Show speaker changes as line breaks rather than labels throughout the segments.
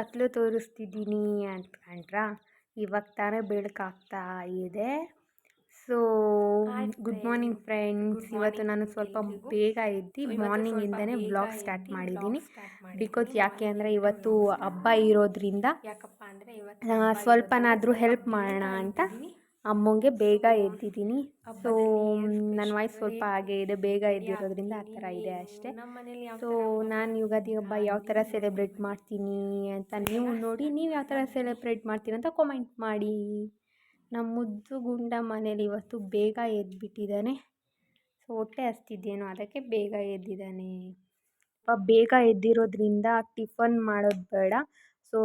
ಕತ್ಲು ತೋರಿಸ್ತಿದ್ದೀನಿ ಅಂದ್ಕೊಂಡ್ರಾ ಇವಾಗ ತಾನೇ ಬೆಳಕಾಗ್ತಾ ಇದೆ. ಸೊ ಗುಡ್ ಮಾರ್ನಿಂಗ್ ಫ್ರೆಂಡ್ಸ್ ಇವತ್ತು ನಾನು ಸ್ವಲ್ಪ ಬೇಗ
ಇದ್ದು
ಮಾರ್ನಿಂಗಿಂದನೇ ಬ್ಲಾಗ್ ಸ್ಟಾರ್ಟ್ ಮಾಡಿದ್ದೀನಿ. ಬಿಕಾಸ್ ಯಾಕೆ ಅಂದರೆ ಇವತ್ತು ಹಬ್ಬ ಇರೋದ್ರಿಂದ
ಯಾಕಪ್ಪ ಅಂದರೆ ಇವತ್ತು
ಸ್ವಲ್ಪನಾದ್ರೂ ಹೆಲ್ಪ್ ಮಾಡೋಣ ಅಂತ ಅಮ್ಮಂಗೆ ಬೇಗ ಎದ್ದಿದ್ದೀನಿ. ಸೊ ನನ್ನ ವಾಯ್ಸ್ ಸ್ವಲ್ಪ ಹಾಗೆ ಇದೆ. ಬೇಗ ಎದ್ದಿರೋದ್ರಿಂದ ಆ ಥರ ಇದೆ ಅಷ್ಟೇ.
ನಮ್ಮ ಮನೇಲಿ
ಸೊ ನಾನು ಯುಗಾದಿ ಹಬ್ಬ ಯಾವ ಥರ ಸೆಲೆಬ್ರೇಟ್ ಮಾಡ್ತೀನಿ ಅಂತ ನೀವು ನೋಡಿ ನೀವು ಯಾವ ಥರ ಸೆಲೆಬ್ರೇಟ್ ಮಾಡ್ತೀರ ಅಂತ ಕಾಮೆಂಟ್ ಮಾಡಿ. ನಮ್ಮ ಮುದ್ದು ಗುಂಡ ಮನೇಲಿ ಇವತ್ತು ಬೇಗ ಎದ್ಬಿಟ್ಟಿದ್ದಾನೆ. ಸೊ ಹೊಟ್ಟೆ ಹಸ್ತಿದ್ದೇನೋ ಅದಕ್ಕೆ ಬೇಗ ಎದ್ದಿದ್ದಾನೆ. ಬೇಗ ಎದ್ದಿರೋದ್ರಿಂದ ಟಿಫನ್ ಮಾಡೋದು ಬೇಡ. ಸೊ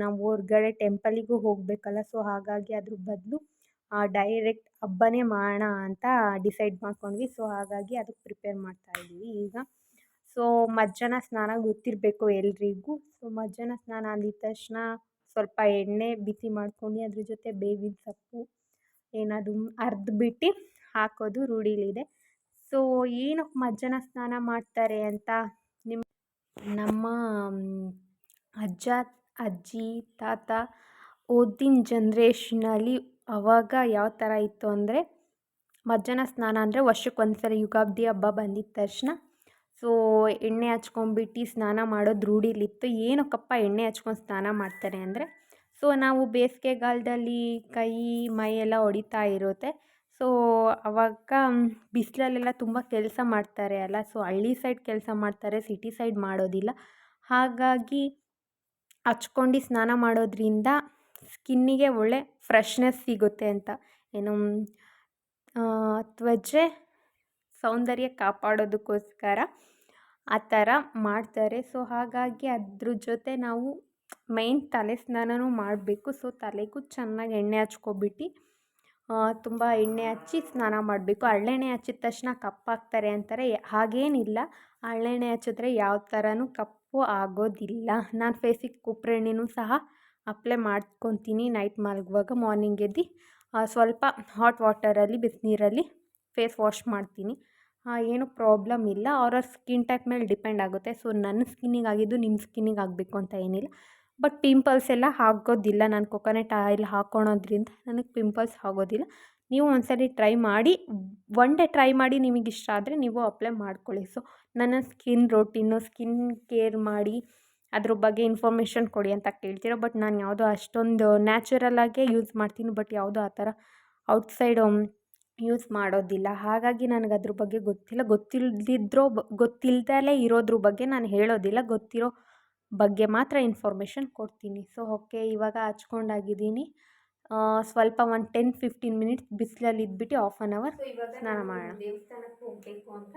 ನಾವು ಹೊರ್ಗಡೆ ಟೆಂಪಲಿಗೂ ಹೋಗಬೇಕಲ್ಲ. ಸೊ ಹಾಗಾಗಿ ಅದ್ರ ಬದಲು ಡೈರೆಕ್ಟ್ ಹಬ್ಬನೇ ಮಾಡೋಣ ಅಂತ ಡಿಸೈಡ್ ಮಾಡ್ಕೊಂಡ್ವಿ. ಸೊ ಹಾಗಾಗಿ ಅದಕ್ಕೆ ಪ್ರಿಪೇರ್ ಮಾಡ್ತಾಯಿದ್ದೀವಿ ಈಗ. ಸೊ ಮಧ್ಯಾಹ್ನ ಸ್ನಾನ ಗೊತ್ತಿರಬೇಕು ಎಲ್ರಿಗೂ. ಸೊ ಮಧ್ಯಾಹ್ನ ಸ್ನಾನ ಅಂದಿದ ತಕ್ಷಣ ಸ್ವಲ್ಪ ಎಣ್ಣೆ ಬಿಸಿ ಮಾಡ್ಕೊಂಡು ಅದ್ರ ಜೊತೆ ಬೇವಿನ ಸೊಪ್ಪು ಅರ್ಧ ಅರ್ದ್ಬಿಟ್ಟು ಹಾಕೋದು ರೂಢಿಲಿದೆ. ಸೊ ಏನಕ್ಕೆ ಮಜ್ಜನ ಸ್ನಾನ ಮಾಡ್ತಾರೆ ಅಂತ ನಿಮ್ಮ ನಮ್ಮ ಅಜ್ಜ, ಅಜ್ಜಿ, ತಾತ, ಓದಿನ ಜನ್ರೇಷನಲ್ಲಿ ಅವಾಗ ಯಾವ ಥರ ಇತ್ತು ಅಂದರೆ, ಮಧ್ಯಾಹ್ನ ಸ್ನಾನ ಅಂದರೆ ವರ್ಷಕ್ಕೆ ಒಂದು ಸರಿ ಯುಗಾದಿ ಹಬ್ಬ ಬಂದಿದ್ದ ತಕ್ಷಣ ಸೊ ಎಣ್ಣೆ ಹಚ್ಕೊಂಬಿಟ್ಟು ಸ್ನಾನ ಮಾಡೋದು ರೂಢಿಲಿತ್ತು. ಏನಕ್ಕಪ್ಪ ಎಣ್ಣೆ ಹಚ್ಕೊಂಡು ಸ್ನಾನ ಮಾಡ್ತಾರೆ ಅಂದರೆ ಸೊ ನಾವು ಬೇಸಿಗೆಗಾಲದಲ್ಲಿ ಕೈ, ಮೈ ಎಲ್ಲ ಹೊಡಿತಾ ಇರುತ್ತೆ. ಸೊ ಅವಾಗ ಬಿಸಿಲಲ್ಲೆಲ್ಲ ತುಂಬ ಕೆಲಸ ಮಾಡ್ತಾರೆ ಅಲ್ಲ ಸೊ ಹಳ್ಳಿ ಸೈಡ್ ಕೆಲಸ ಮಾಡ್ತಾರೆ ಸಿಟಿ ಸೈಡ್ ಮಾಡೋದಿಲ್ಲ. ಹಾಗಾಗಿ ಹಚ್ಕೊಂಡು ಸ್ನಾನ ಮಾಡೋದ್ರಿಂದ ಸ್ಕಿನ್ನಿಗೆ ಒಳ್ಳೆ ಫ್ರೆಶ್ನೆಸ್ ಸಿಗುತ್ತೆ ಅಂತ. ಏನು ತ್ವಚೆ ಸೌಂದರ್ಯ ಕಾಪಾಡೋದಕ್ಕೋಸ್ಕರ ಆ ಥರ ಮಾಡ್ತಾರೆ. ಸೊ, ಹಾಗಾಗಿ ಅದ್ರ ಜೊತೆ ನಾವು ಮೈನ್ ತಲೆ ಸ್ನಾನನೂ ಮಾಡಬೇಕು. ಸೊ, ತಲೆಗೂ ಚೆನ್ನಾಗಿ ಎಣ್ಣೆ ಹಚ್ಕೊಬಿಟ್ಟು ತುಂಬ ಎಣ್ಣೆ ಹಚ್ಚಿ ಸ್ನಾನ ಮಾಡಬೇಕು. ಹಳ್ಳೆಣ್ಣೆ ಹಚ್ಚಿದ ತಕ್ಷಣ ಕಪ್ಪಾಗ್ತಾರೆ ಅಂತಾರೆ. ಹಾಗೇನಿಲ್ಲ. ಹಳ್ಳೆಣ್ಣೆ ಹಚ್ಚಿದ್ರೆ ಯಾವ ಥರನೂ ಕಪ್ಪು ಆಗೋದಿಲ್ಲ. ನಾನು ಫೇಸಿಗೆ ಕೊಬ್ಬರೆಣ್ಣೆನೂ ಸಹ ಅಪ್ಲೈ ಮಾಡ್ಕೊತೀನಿ. ನೈಟ್ ಮಲಗುವಾಗ ಮಾರ್ನಿಂಗ್ ಎದ್ದು ಸ್ವಲ್ಪ ಹಾಟ್ ವಾಟರಲ್ಲಿ, ಬಿಸಿನೀರಲ್ಲಿ ಫೇಸ್ ವಾಶ್ ಮಾಡ್ತೀನಿ. ಏನು ಪ್ರಾಬ್ಲಮ್ ಇಲ್ಲ. ಅವರ ಸ್ಕಿನ್ ಟೈಪ್ ಮೇಲೆ ಡಿಪೆಂಡ್ ಆಗುತ್ತೆ. ಸೊ, ನನ್ನ ಸ್ಕಿನ್ನಿಗೆ ಆಗಿದ್ದು ನಿಮ್ಮ ಸ್ಕಿನ್ನಿಗೆ ಆಗಬೇಕು ಅಂತ ಏನಿಲ್ಲ. ಬಟ್ ಪಿಂಪಲ್ಸ್ ಎಲ್ಲ ಆಗೋದಿಲ್ಲ ನಾನು ಕೊಕೊನೆಟ್ ಆಯಿಲ್ ಹಾಕ್ಕೊಳೋದ್ರಿಂದ ನನಗೆ ಪಿಂಪಲ್ಸ್ ಆಗೋದಿಲ್ಲ. ನೀವು ಒಂದ್ಸರಿ ಟ್ರೈ ಮಾಡಿ. ಒನ್ ಡೇ ಟ್ರೈ ಮಾಡಿ ನಿಮಗೆ ಇಷ್ಟ ಆದರೆ ನೀವು ಅಪ್ಲೈ ಮಾಡ್ಕೊಳ್ಳಿ. ಸೊ, ನನ್ನ ಸ್ಕಿನ್ ರೋಟೀನು, ಸ್ಕಿನ್ ಕೇರ್ ಮಾಡಿ ಅದ್ರ ಬಗ್ಗೆ ಇನ್ಫಾರ್ಮೇಷನ್ ಕೊಡಿ ಅಂತ ಕೇಳ್ತೀರ ಬಟ್ ನಾನು ಯಾವುದೋ ಅಷ್ಟೊಂದು ನ್ಯಾಚುರಲಾಗೇ ಯೂಸ್ ಮಾಡ್ತೀನಿ ಬಟ್ ಯಾವುದೋ ಆ ಥರ ಔಟ್ಸೈಡ್ ಯೂಸ್ ಮಾಡೋದಿಲ್ಲ. ಹಾಗಾಗಿ ನನಗೆ ಅದ್ರ ಬಗ್ಗೆ ಗೊತ್ತಿಲ್ಲ. ಗೊತ್ತಿಲ್ಲದಿದ್ರೋ ಗೊತ್ತಿಲ್ದಲೇ ಇರೋದ್ರ ಬಗ್ಗೆ ನಾನು ಹೇಳೋದಿಲ್ಲ. ಗೊತ್ತಿರೋ ಬಗ್ಗೆ ಮಾತ್ರ ಇನ್ಫಾರ್ಮೇಷನ್ ಕೊಡ್ತೀನಿ. ಸೊ ಓಕೆ ಇವಾಗ ಹಚ್ಕೊಂಡಾಗಿದ್ದೀನಿ. ಸ್ವಲ್ಪ ಒಂದು ಟೆನ್ ಫಿಫ್ಟೀನ್ ಮಿನಿಟ್ಸ್ ಬಿಸಿಲಲ್ಲಿ ಇದ್ಬಿಟ್ಟು ಆಫ್ ಆನ್ ಅವರ್ ಸ್ನಾನ ಮಾಡೋಣ. ದೇವಸ್ಥಾನಕ್ಕೆ ಹೋಗಬೇಕು ಅಂತ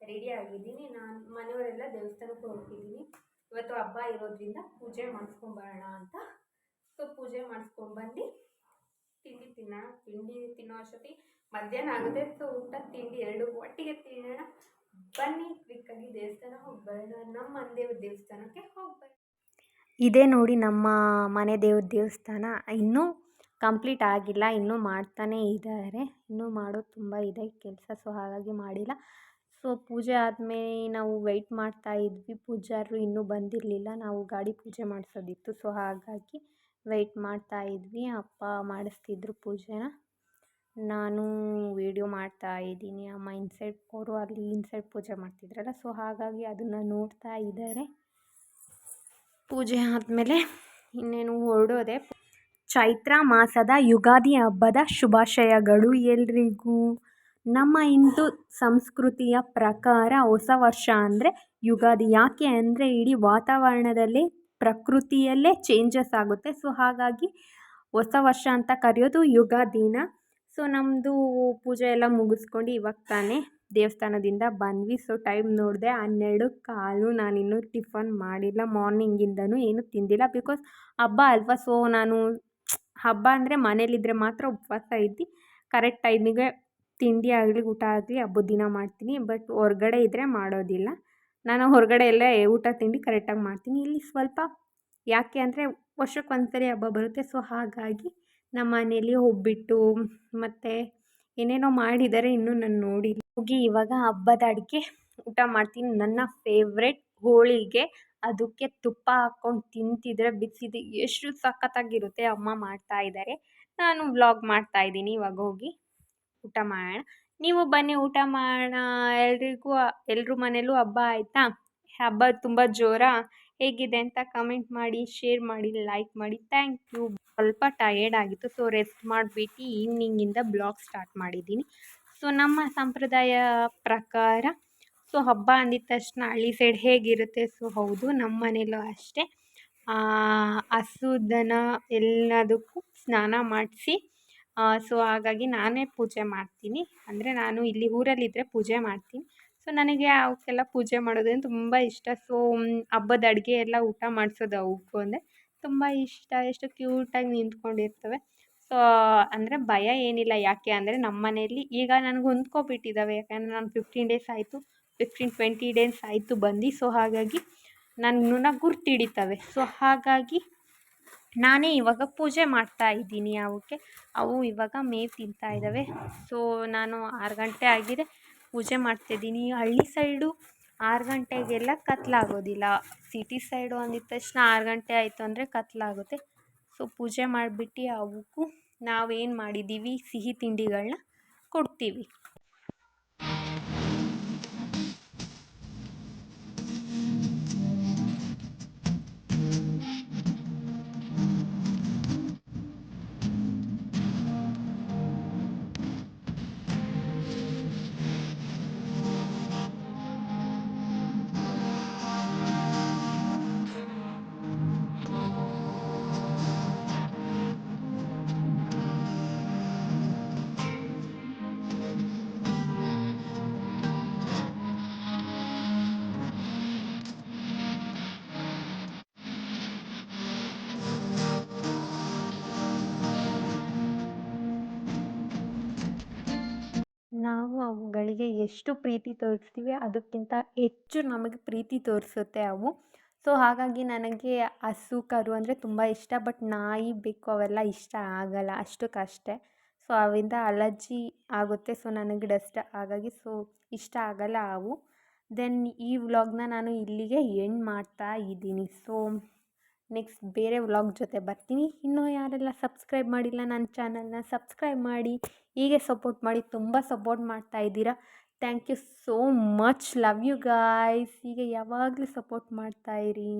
ರೆಡಿ ಆಗಿದ್ದೀನಿ. ನಾನು ಮನೆಯವರೆಲ್ಲ ದೇವಸ್ಥಾನಕ್ಕೆ ಹೋಗ್ತಿದ್ದೀನಿ. ಇವತ್ತು ಹಬ್ಬ ಇರೋದ್ರಿಂದ ಪೂಜೆ ಮಾಡಿಸ್ಕೊಂಬರೋಣ ಅಂತ. ಸೊ, ಪೂಜೆ ಮಾಡಿಸ್ಕೊಂಬಂದು ತಿಂಡಿ ತಿನ್ನೋಣ. ತಿಂಡಿ ತಿನ್ನೋ ಅಷ್ಟೊತ್ತಿ ಮಧ್ಯಾಹ್ನ ಆಗುತ್ತೆ. ಸೊ, ಊಟ, ತಿಂಡಿ ಎರಡು ಒಟ್ಟಿಗೆ ತಿನ್ನೋಣ. ಬನ್ನಿ, ಕ್ವಿಕ್ಕಾಗಿ ದೇವಸ್ಥಾನ ಹೋಗಿ ಬರೋಣ ನಮ್ಮ ಮನೆ ದೇವ್ರ ದೇವಸ್ಥಾನಕ್ಕೆ ಹೋಗಿ ಇದೇ ನೋಡಿ ನಮ್ಮ ಮನೆ ದೇವ್ರ ದೇವಸ್ಥಾನ. ಇನ್ನೂ ಕಂಪ್ಲೀಟ್ ಆಗಿಲ್ಲ. ಇನ್ನೂ ಮಾಡ್ತಾನೇ ಇದ್ದಾರೆ. ಇನ್ನೂ ಮಾಡೋದು ತುಂಬ ಇದೆ. ಕೆಲಸ ಸೊ, ಹಾಗಾಗಿ ಮಾಡಿಲ್ಲ. ಸೊ ಪೂಜೆ ಆದಮೇಲೆ ನಾವು ವೆಯ್ಟ್ ಮಾಡ್ತಾ ಇದ್ವಿ. ಪೂಜಾರರು ಇನ್ನೂ ಬಂದಿರಲಿಲ್ಲ. ನಾವು ಗಾಡಿ ಪೂಜೆ ಮಾಡಿಸೋದಿತ್ತು. ಸೊ ಹಾಗಾಗಿ ವೆಯ್ಟ್ ಮಾಡ್ತಾ ಇದ್ವಿ. ಅಪ್ಪ ಮಾಡಿಸ್ತಿದ್ರು ಪೂಜೆನ. ನಾನು ವೀಡಿಯೋ ಮಾಡ್ತಾ ಇದ್ದೀನಿ. ಅಮ್ಮ ಇನ್ಸೈಡ್ ಅವರು ಅಲ್ಲಿ ಇನ್ಸೈಡ್ ಪೂಜೆ ಮಾಡ್ತಿದ್ರಲ್ಲ. ಸೊ ಹಾಗಾಗಿ ಅದನ್ನು ನೋಡ್ತಾ ಇದ್ದಾರೆ. ಪೂಜೆ ಆದಮೇಲೆ ಇನ್ನೇನು ಹೊರಡೋದೆ. ಚೈತ್ರ ಮಾಸದ ಯುಗಾದಿ ಹಬ್ಬದ ಶುಭಾಶಯಗಳು ಎಲ್ರಿಗೂ. ನಮ್ಮ ಹಿಂದೂ ಸಂಸ್ಕೃತಿಯ ಪ್ರಕಾರ ಹೊಸ ವರ್ಷ ಅಂದರೆ ಯುಗಾದಿ. ಯಾಕೆ ಅಂದರೆ ಇಡೀ ವಾತಾವರಣದಲ್ಲಿ ಪ್ರಕೃತಿಯಲ್ಲೇ ಚೇಂಜಸ್ ಆಗುತ್ತೆ. ಸೊ ಹಾಗಾಗಿ ಹೊಸ ವರ್ಷ ಅಂತ ಕರೆಯೋದು ಯುಗಾದಿನ. ಸೊ ನಮ್ಮದು ಪೂಜೆ ಎಲ್ಲ ಮುಗಿಸ್ಕೊಂಡು ಇವಾಗ ತಾನೇ ದೇವಸ್ಥಾನದಿಂದ ಬಂದ್ವಿ. ಸೊ ಟೈಮ್ ನೋಡಿದೆ ಹನ್ನೆರಡು ಕಾಲು ನಾನಿನ್ನೂ ಟಿಫನ್ ಮಾಡಿಲ್ಲ. ಮಾರ್ನಿಂಗಿಂದನೂ ಏನೂ ತಿಂದಿಲ್ಲ ಬಿಕಾಸ್ ಹಬ್ಬ ಅಲ್ವಾ. ಸೊ ನಾನು ಹಬ್ಬ ಅಂದರೆ ಮನೇಲಿದ್ದರೆ ಮಾತ್ರ ಉಪವಾಸ ಇದ್ದು. ಕರೆಕ್ಟ್ ಟೈಮಿಗೆ ತಿಂಡಿ ಆಗಲಿ, ಊಟ ಆಗಲಿ ಹಬ್ಬದ ದಿನ ಮಾಡ್ತೀನಿ. ಬಟ್ ಹೊರ್ಗಡೆ ಇದ್ದರೆ ಮಾಡೋದಿಲ್ಲ. ನಾನು ಹೊರಗಡೆ ಎಲ್ಲ ಊಟ, ತಿಂಡಿ ಕರೆಕ್ಟಾಗಿ ಮಾಡ್ತೀನಿ. ಇಲ್ಲಿ ಸ್ವಲ್ಪ ಯಾಕೆ ಅಂದರೆ ವರ್ಷಕ್ಕೆ ಒಂದ್ಸರಿ ಹಬ್ಬ ಬರುತ್ತೆ. ಸೊ, ಹಾಗಾಗಿ ನಮ್ಮ ಮನೇಲಿ ಒಬ್ಬಿಟ್ಟು ಮತ್ತು ಏನೇನೋ ಮಾಡಿದ್ದಾರೆ ಇನ್ನೂ ನಾನು ನೋಡಿಲ್ಲ. ಹೋಗಿ ಇವಾಗ ಹಬ್ಬದ ಅಡುಗೆ ಊಟ ಮಾಡ್ತೀನಿ. ನನ್ನ ಫೇವ್ರೆಟ್ ಹೋಳಿಗೆ. ಅದಕ್ಕೆ ತುಪ್ಪ ಹಾಕ್ಕೊಂಡು ತಿಂತಿದ್ರೆ ಬಿಸಿದು ಎಷ್ಟು ಸಖತ್ತಾಗಿರುತ್ತೆ ಅಮ್ಮ ಮಾಡ್ತಾ ಇದ್ದಾರೆ ನಾನು ವ್ಲಾಗ್ ಮಾಡ್ತಾ ಇದ್ದೀನಿ. ಇವಾಗ ಹೋಗಿ. ಊಟ ಮಾಡೋಣ. ನೀವು ಬನ್ನಿ ಊಟ ಮಾಡೋಣ. ಎಲ್ರಿಗೂ ಎಲ್ಲರೂ ಮನೇಲೂ ಹಬ್ಬ ಆಯಿತಾ? ಹಬ್ಬ ತುಂಬ ಜೋರ ಹೇಗಿದೆ ಅಂತ ಕಮೆಂಟ್ ಮಾಡಿ ಶೇರ್ ಮಾಡಿ ಲೈಕ್ ಮಾಡಿ. ಥ್ಯಾಂಕ್ ಯು ಸ್ವಲ್ಪ ಟಯರ್ಡ್ ಆಗಿತ್ತು. ಸೊ ರೆಸ್ಟ್ ಮಾಡಿಬಿಟ್ಟು ಈವ್ನಿಂಗಿಂದ ಬ್ಲಾಗ್ ಸ್ಟಾರ್ಟ್ ಮಾಡಿದ್ದೀನಿ. ಸೊ ನಮ್ಮ ಸಂಪ್ರದಾಯ ಪ್ರಕಾರ ಸೊ ಹಬ್ಬ ಅಂದಿದ ತಕ್ಷಣ ಹಳ್ಳಿ ಸೈಡ್ ಹೇಗಿರುತ್ತೆ? ಸೊ ಹೌದು, ನಮ್ಮ ಮನೇಲೂ ಅಷ್ಟೇ. ಹಸು, ದನ ಎಲ್ಲದಕ್ಕೂ ಸ್ನಾನ ಮಾಡಿಸಿ ಸೊ ಹಾಗಾಗಿ ನಾನೇ ಪೂಜೆ ಮಾಡ್ತೀನಿ. ಅಂದರೆ ನಾನು ಇಲ್ಲಿ ಊರಲ್ಲಿದ್ದರೆ ಪೂಜೆ ಮಾಡ್ತೀನಿ. ಸೊ ನನಗೆ ಅವಕ್ಕೆಲ್ಲ ಪೂಜೆ ಮಾಡೋದಂದ್ರೆ ತುಂಬ ಇಷ್ಟ. ಸೊ ಹಬ್ಬದ ಅಡುಗೆ ಎಲ್ಲ ಊಟ ಮಾಡಿಸೋದು ಅವಕ್ಕು ಅಂದರೆ ತುಂಬ ಇಷ್ಟ. ಎಷ್ಟು ಕ್ಯೂಟಾಗಿ ನಿಂತ್ಕೊಂಡಿರ್ತವೆ. ಸೊ ಅಂದರೆ ಭಯ ಏನಿಲ್ಲ. ಯಾಕೆ ಅಂದರೆ ನಮ್ಮ ಮನೆಯಲ್ಲಿ ಈಗ ನನಗೆ ಹೊಂದ್ಕೊಬಿಟ್ಟಿದ್ದಾವೆ. ಯಾಕಂದರೆ ನಾನು ಫಿಫ್ಟೀನ್ ಡೇಸ್ ಆಯಿತು. ಫಿಫ್ಟೀನ್ ಟ್ವೆಂಟಿ ಡೇಸ್ ಆಯಿತು ಬಂದು. ಸೊ ಹಾಗಾಗಿ ನಾನು ಗುರ್ತು ಹಿಡಿತವೆ ಸೊ ಹಾಗಾಗಿ ನಾನೇ ಇವಾಗ ಪೂಜೆ ಮಾಡ್ತಾ ಇದ್ದೀನಿ ಅವಕ್ಕೆ. ಅವು ಇವಾಗ ಮೇವು ತಿಂತಾ ಇದ್ದಾವೆ. ಸೊ ನಾನು ಆರು ಗಂಟೆ ಆಗಿದೆ ಪೂಜೆ ಮಾಡ್ತಿದ್ದೀನಿ ಹಳ್ಳಿ ಸೈಡು ಆರು ಗಂಟೆಗೆಲ್ಲ ಕತ್ಲಾಗೋದಿಲ್ಲ. ಸಿಟಿ ಸೈಡು ಅಂದಿದ ತಕ್ಷಣ ಆರು ಗಂಟೆ ಆಯಿತು ಅಂದರೆ ಕತ್ಲಾಗುತ್ತೆ. ಸೊ ಪೂಜೆ ಮಾಡಿಬಿಟ್ಟು ಅವಕ್ಕೂ ನಾವೇನು ಮಾಡಿದ್ದೀವಿ? ಸಿಹಿ ತಿಂಡಿಗಳನ್ನ ಕೊಡ್ತೀವಿ. ನಾವು ಅವುಗಳಿಗೆ ಎಷ್ಟು ಪ್ರೀತಿ ತೋರಿಸ್ತೀವಿ ಅದಕ್ಕಿಂತ ಹೆಚ್ಚು ನಮಗೆ ಪ್ರೀತಿ ತೋರಿಸುತ್ತೆ ಅವು. ಸೊ ಹಾಗಾಗಿ ನನಗೆ ಹಸು, ಕರು ಅಂದರೆ ತುಂಬ ಇಷ್ಟ ಬಟ್ ನಾಯಿ, ಬೆಕ್ಕು ಅವೆಲ್ಲ ಇಷ್ಟ ಆಗಲ್ಲ ಅಷ್ಟಕ್ಕಷ್ಟೇ ಸೊ ಅವಿಂದ ಅಲರ್ಜಿ ಆಗುತ್ತೆ ಸೊ ನನಗೆ ಡಸ್ಟ್ ಹಾಗಾಗಿ ಸೊ ಇಷ್ಟ ಆಗಲ್ಲ ಅವು. ದೆನ್ ಈ ವ್ಲಾಗ್ನ ನಾನು ಇಲ್ಲಿಗೆ ಎಂಡ್ ಮಾಡ್ತಾ ಇದ್ದೀನಿ. ಸೊ ನೆಕ್ಸ್ಟ್ ಬೇರೆ ವ್ಲಾಗ್ ಜೊತೆ ಬರ್ತೀನಿ. ಇನ್ನೂ ಯಾರೆಲ್ಲ ಸಬ್ಸ್ಕ್ರೈಬ್ ಮಾಡಿಲ್ಲ ನನ್ನ ಚಾನಲ್ನ ಸಬ್ಸ್ಕ್ರೈಬ್ ಮಾಡಿ, ಹೀಗೆ ಸಪೋರ್ಟ್ ಮಾಡಿ, ತುಂಬ ಸಪೋರ್ಟ್ ಮಾಡ್ತಾ ಇದ್ದೀರಾ. Thank you so much. Love you guys. ಹೀಗೆ ಯಾವಾಗಲೂ ಸಪೋರ್ಟ್ ಮಾಡ್ತಾಯಿರಿ